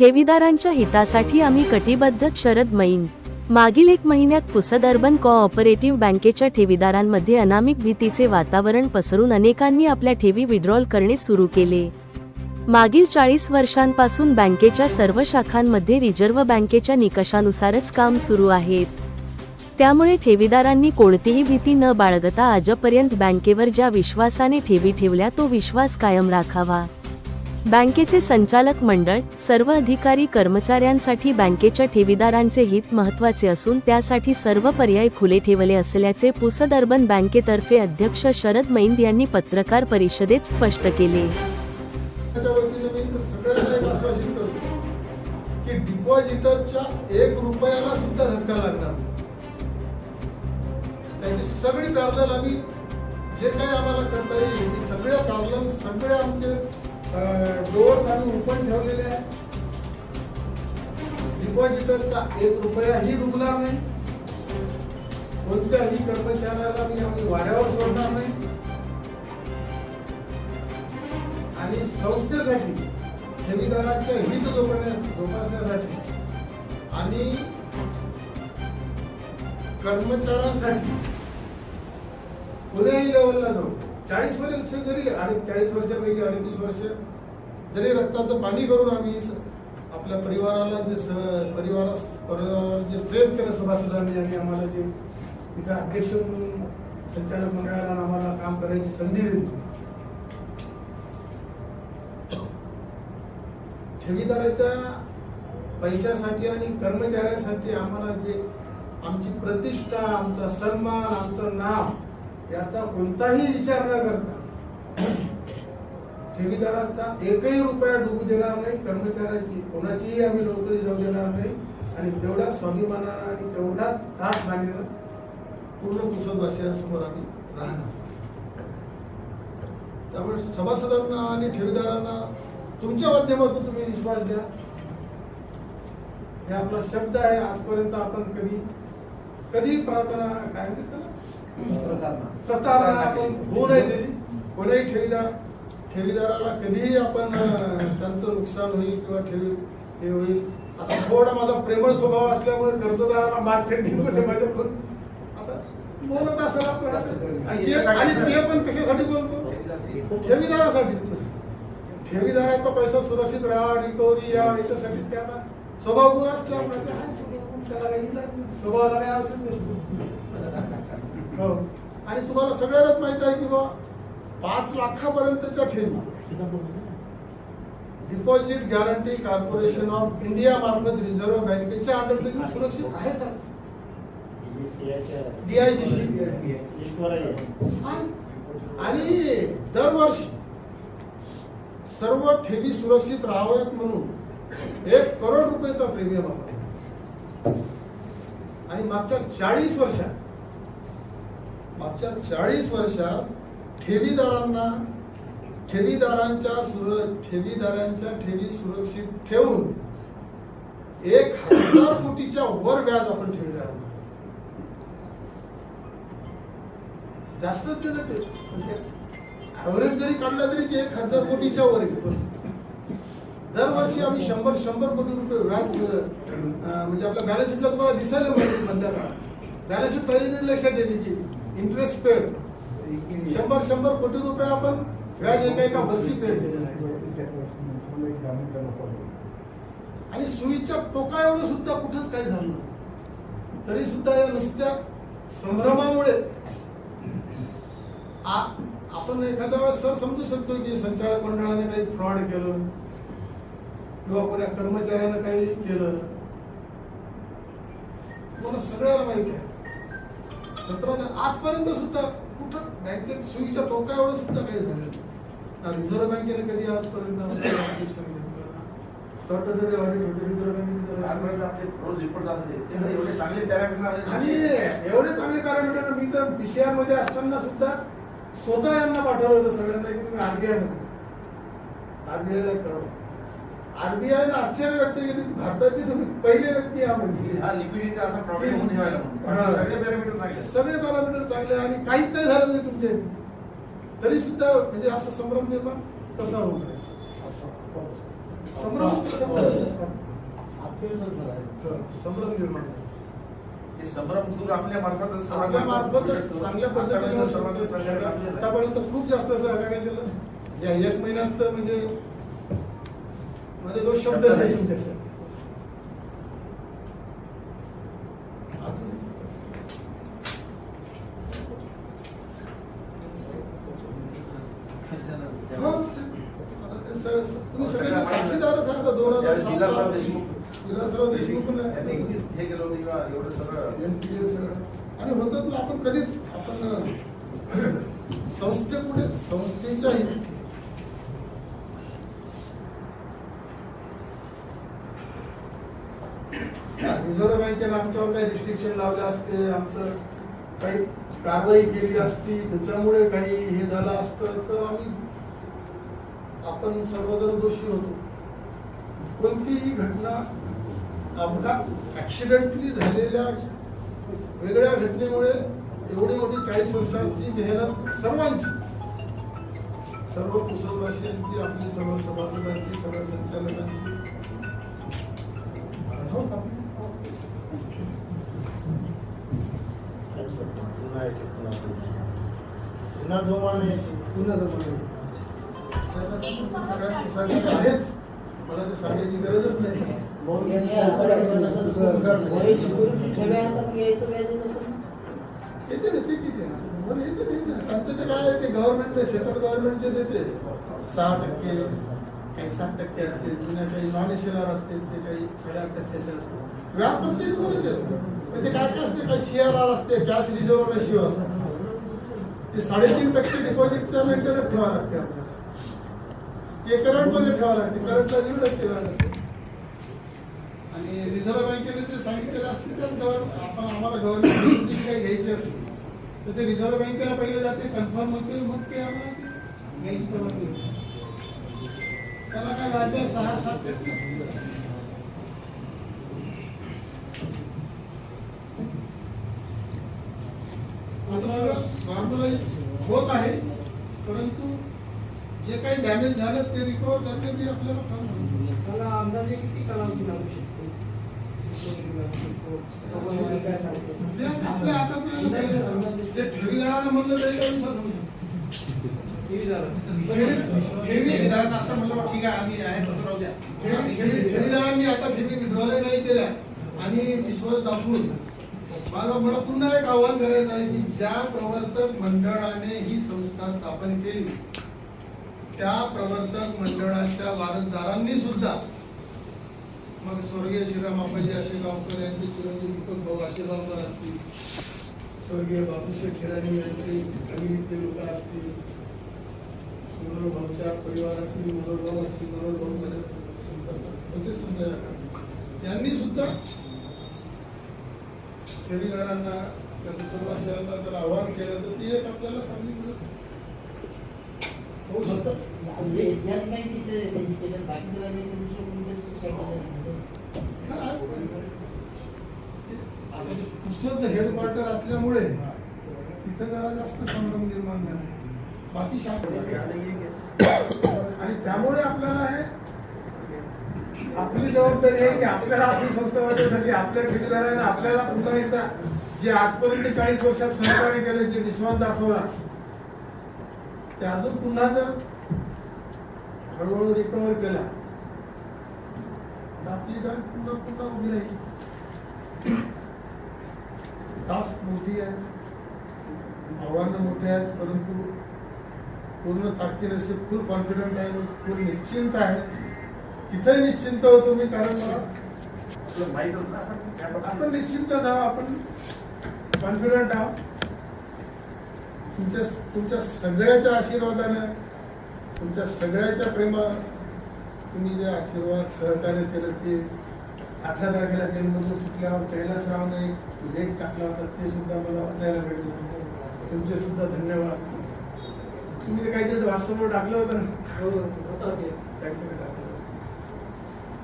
ठेवीदारांच्या हितासाठी आम्ही कटिबद्ध शरद मैन. मागील एक महिन्यात पुसद अर्बन कोऑपरेटिव्ह बँकेच्या ठेवीदारांमध्ये अनामिक भीतीचे वातावरण पसरून अनेकांनी आपल्या ठेवी विड्रॉल करणे सुरू केले. मागील चाळीस वर्षांपासून बँकेच्या सर्व शाखांमध्ये रिझर्व्ह बँकेच्या निकषानुसारच काम सुरू आहेत त्यामुळे ठेवीदारांनी कोणतीही भीती न बाळगता आजपर्यंत बँकेवर ज्या विश्वासाने ठेवी ठेवल्या तो विश्वास कायम राखावा. बँकेचे संचालक मंडळ सर्व अधिकारी कर्मचाऱ्यांसाठी बँकेच्या ठेवीदारांचे हित महत्त्वाचे असून त्यासाठी सर्व पर्याय खुले ठेवले असल्याचे पुसद अर्बन बँकेतर्फे अध्यक्ष शरद मैंद यांनी पत्रकार परिषदेत स्पष्ट केले. की डिपॉझिटरच्या एक रुपयाला सुद्धा धक्का लागणार त्याची सगळी पॅरल आम्ही जे काही आम्हाला करता येईल सगळ्या सगळे पॅरल सगळे आमचे डोअर्स आम्ही ओपन ठेवलेले आहे डिपॉझिटरचा एक रुपयाही डुबणार नाही. कोणत्याही कर्मचाऱ्याला मी आम्ही वाऱ्यावर सोडणार नाही. आणि संस्थेसाठी ठेवीदारांचे हित जोपासण्या- जोपासण्यासाठी आणि कर्मचाऱ्यांसाठी कोण्याही लेवलला जाऊ. चाळीस वर्ष जरी आणि चाळीस वर्षापैकी अडतीस वर्ष जरी रक्ताचं पाणी करून आम्ही आपल्या परिवाराला जे परिवारा परिवाराला जे प्रेम केलं सभासदांनी आणि आम्हाला जे तिथं अध्यक्ष म्हणून संचालक मंडळाला आम्हाला काम करायची संधी दिली. ठेवीदाराच्या पैशासाठी आणि कर्मचाऱ्यांसाठी आम्हाला जे आमची प्रतिष्ठा आमचा सन्मान आमचं नाव याचा कोणताही विचार न करता ठेवीदारांचा एकही रुपया डुबू देणार नाही कर्मचाऱ्याची कोणाचीही आम्ही नोकरी जाऊ देणार नाही आणि तेवढ्या स्वाभिमानानं आणि तेवढा ताट मानेनं पूर्ण कुसदवासियांसमोर आम्ही राहणार. त्यामुळे सभासदांना आणि ठेवीदारांना तुमच्या माध्यमातून तुम्ही विश्वास द्या. हे आपला शब्द आहे आजपर्यंत आपण कधी कधी प्रार्थना काय म्हणतात प्रतारणा आपण होऊ नाही दिली. कोणाही ठेवीदार. ठेवीदाराला कधीही आपण त्यांचं नुकसान होईल किंवा ठेवी हे होईल. आता थोडा माझा प्रेमळ स्वभाव असल्यामुळे कर्जदाराला मार्केटिंगमध्ये माझ्याकडून आता बोलत असेल आपण. असं. आणि ते- पण कशासाठी बोलतो? ठेवीदारासाठी. ठेवीदाराचा पैसा सुरक्षित राहा रिकव्हरी या याच्यासाठी त्याला स्वभाव गुण असल्यामुळे ते आहे स्वभाव गुण, त्याला काही इलाज नाही. स्वभावाला काही आवश्यक नसतं. हो. आणि तुम्हाला सगळ्यांनाच माहीत आहे की बा पाच लाखापर्यंतच्या ठेवी deposit guarantee corporation of India मार्फत रिझर्व्ह बँकेच्या अंडरटेकिंग सुरक्षित आहेत DIGC. आणि दरवर्षी सर्व ठेवी सुरक्षित राहाव्यात म्हणून एक करोड रुपयाचा प्रीमियम आपण आणि मागच्या चाळीस वर्षात मागच्या चाळीस वर्षात ठेवीदारांना ठेवीदारांच्या सुर ठेवीदारांच्या ठेवी सुरक्षित ठेवून एक हजार कोटीच्या वर व्याज आपण ठेवीदारांना जास्त दिलं ते ऍव्हरेज जरी काढलं तरी ते एक हजार कोटीच्या वर दरवर्षी आम्ही शंभर शंभर कोटी रुपये व्याज म्हणजे आपल्या बॅलन्स शीटला तुम्हाला दिसायला मिळते मधल्या काळात बॅलन्स शीट तरी लक्षात येते की इंटरेस्ट पेड शंभर शंभर कोटी रुपये आपण व्याज एका वर्षी पेड आणि सुईच्या टोका एवढं सुद्धा कुठंच काही झालं तरी सुद्धा या नुसत्या संभ्रमामुळे आ- आपण एखाद्या वेळेस सर समजू शकतो की संचालक मंडळाने काही फ्रॉड केलं किंवा कोणा कर्मचाऱ्यानं काही केलं. तुम्हाला सगळ्याला माहिती आहे. सतरा आजपर्यंत सुद्धा कुठं बँकेत सुईच्या टोका एवढं सुद्धा काही झालं रिझर्व्ह बँकेने कधी आजपर्यंत होते रिझर्व्ह बँकेने आजपर्यंत आपले रोज रिपोर्ट जात होते. एवढे चांगले पॅरामीटर आणि एवढे चांगले पॅरामीटर मी तर पीसीआरमध्ये असताना सुद्धा स्वतः यांना पाठवलं होतं सगळ्यांना की तुम्ही आरबीआयमध्ये. आरबीआयला कळवा आरबीआय ने आश्चर्य व्यक्त केली की भारतातली तुम्ही पहिले व्यक्ती या म्हणजे. हा लिक्विडिटीचा असा प्रॉब्लेम होऊन ठेवायला म्हणून. सगळे पॅरामीटर चांगले आहेत. सगळे पॅरामीटर चांगले आणि काहीच नाही झालं म्हणजे तुमचे. तरी सुद्धा म्हणजे असा संभ्रम निर्माण कसा होऊ नये? संभ्रम संभ्रम. संभ्रम निर्माण. ते संभ्रम दूर आपल्या मार्फतच आपल्या मार्फत चांगल्या पद्धतीने. आतापर्यंत खूप जास्त सहकार्य केलं. या एक महिन्यात तर म्हणजे माझे दोन शब्द नाही तुमच्यासाठी. आणि होतं आपण कधीच आपण अं, संस्थेपुढे संस्थेच्या हि- रिझर्व्ह बँकेनं आमच्यावर काही रिस्ट्रिक्शन लावले असते आमचं काही कारवाई केली असती त्याच्यामुळे काही हे झालं असतं तर आम्ही आपण सर्वजण दोषी होतो. कोणतीही घटना अपघात ऍक्सिडेंटली झालेल्या वेगळ्या घटनेमुळे एवढी मोठी चाळीस वर्षांची मेहनत सर्वांची सर्व कुसलवासियांची आपली सर्व सभासदांची सर्व संचालकांची हो? त्यासाठी तुमचं सगळ्यांचं सहकार्य आहेच मला ते सांगायची गरजच नाही. येते ना ते किती बरं येते ना. त्यांचं ते काय आहे ते गव्हर्नमेंट सेंट्रल गव्हर्नमेंट जे देते. सहा टक्के काही सात टक्के असते जुन्या काही नॉन एसीआर असते ते काही साडेआठ टक्क्याचे असते व्याज प्रत्येक ते काय काय असते? काही सीआरआर असते कॅश रिझर्व्ह रेशिओ असते. ते साडेतीन टक्के डिपॉझिटच्या मेंटेनच ठेवावं लागते आपल्याला. ते करंटमध्ये ठेवावं लागते. करंटला झिरो टक्के व्याज असते आणि रिझर्व्ह बँकेने जे सांगितलेलं असते त्याच गव्हर्न आपण आम्हाला गव्हर्नमेंट काही घ्यायची असेल तर ते रिझर्व्ह बँकेला पहिले जाते कन्फर्म होते मग ते आम्हाला घ्यायची परवानगी त्याला काय व्याजदर सहा सात टक्के असते. सगळं होत आहे परंतु जे काही डॅमेज झालं ते रिकवर करणे ते आपल्याला काम. मला अंदाजे किती कालावधी लागू शकतो? सांगतो ते आपल्या सांगा. ते ठेवीदाराला म्हणलं तरी काही ठेवी- ठेवीदारांना आता म्हणलं ठीक आहे आम्ही आहे तसं राहू द्या. ठेवी- ठेवी- ठेवीदारांनी आता ठेवी विड्रॉल नाही केल्या आणि विश्वास दाखवून मला मला पुन्हा एक आव्हान करायचं आहे की ज्या प्रवर्तक मंडळाने ही संस्था स्थापन केली त्या प्रवर्तक मंडळाच्या वारसदारांनी सुद्धा मग स्वर्गीय श्रीराम आबाजी आशेगावकर यांचे चिरंजीव दीपक भाऊ आशेगावकर असतील स्वर्गीय बाबूशेठ हिराणी यांचे फॅमिलीतले लोक असतील मनोहर भाऊच्या परिवारातील मनोहर भाऊ असतील मनोहर भाऊ संपर्क यांनी सुद्धा ठेवीदारांना त्यांच्या सर्वांना जर आवाहन केलं तर ती एक आपल्याला चांगली मदत होऊ शकतात. हा, आहे. ते- आता ते पुसद हेडक्वार्टर असल्यामुळे तिथं जरा जास्त संभ्रम निर्माण झाला. बाकी शाखा आणि त्यामुळे आपल्याला हे आपली जबाबदारी आहे की आपल्याला आपली संस्था वाचवण्यासाठी आपल्या ठेकेदारांना आपल्याला पुन्हा एकदा जे आजपर्यंत चाळीस वर्षात सहकार्य केलं जे विश्वास दाखवला ते अजून पुन्हा जर हळूहळू रिकवर केला आपली गाडी पुन्हा पुन्हा उभी राहील. टास्क मोठी आहे आव्हानं मोठी आहेत परंतु पूर्ण ताकदीने फुल कॉन्फिडंट आहे फुल निश्चिंत आहे. तिथंही निश्चिंत होतो मी कारण मला आपण? निश्चिंत आहोत आपण कॉन्फिडंट आहोत. तुमच्या तुमच्या सगळ्याच्या आशीर्वादाने तुमच्या सगळ्याच्या प्रेमा तुम्ही जे आशीर्वाद सहकार्य केलं ते अठरा तारखेला जन्मदिन सुटल्यावर कैलासरावने एक लेख टाकला होता ते सुद्धा मला वाचायला भेटलं. तुमचे सुद्धा धन्यवाद. तुम्ही ते काहीतरी व्हॉट्सअपवर टाकलं होतं ना?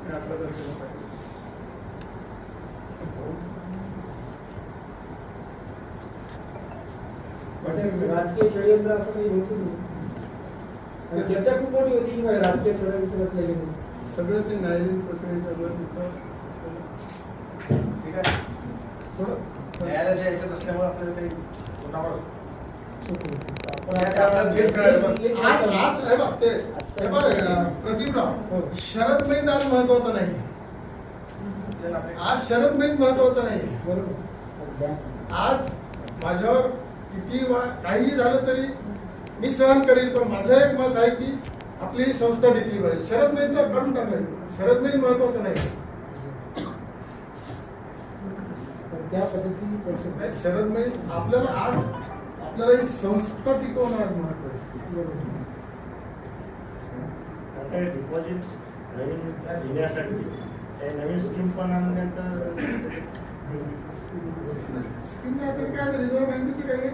हो अठरा तारखेला. म्हणजे राजकीय षडयंत्र असं काही होतं नाही आणि चर्चा खूप मोठी होती की राजकीय षडयंत्र. सगळं ते न्यायालयीन प्रक्रिये सगळं तिचं ठीक आहे थोडं न्यायालयाच्या याच्यात असल्यामुळे आपल्याला काही आपण आपल्याला करायला बस. हे बघ हे. प्रदीपराव शरद महिन आज महत्वाचं नाही. आज शरद महिन महत्वाचं नाही. बरोबर. आज माझ्यावर किती वा काही झालं तरी मी सहन करेल पण माझं एक मत आहे की आपली ही संस्था टिकली पाहिजे. शरद महिन तर काढून टाकायचं. शरद महिन महत्वाचं नाही. त्या पद्धतीने शरद महिन आपल्याला आज आपल्याला ही संस्था टिकवणं आज महत्वाचं काही डिपॉझिट नवीन घेण्यासाठी काही नवीन स्कीम पण आणल्या तर स्कीम काय रिझर्व्ह बँकेची काही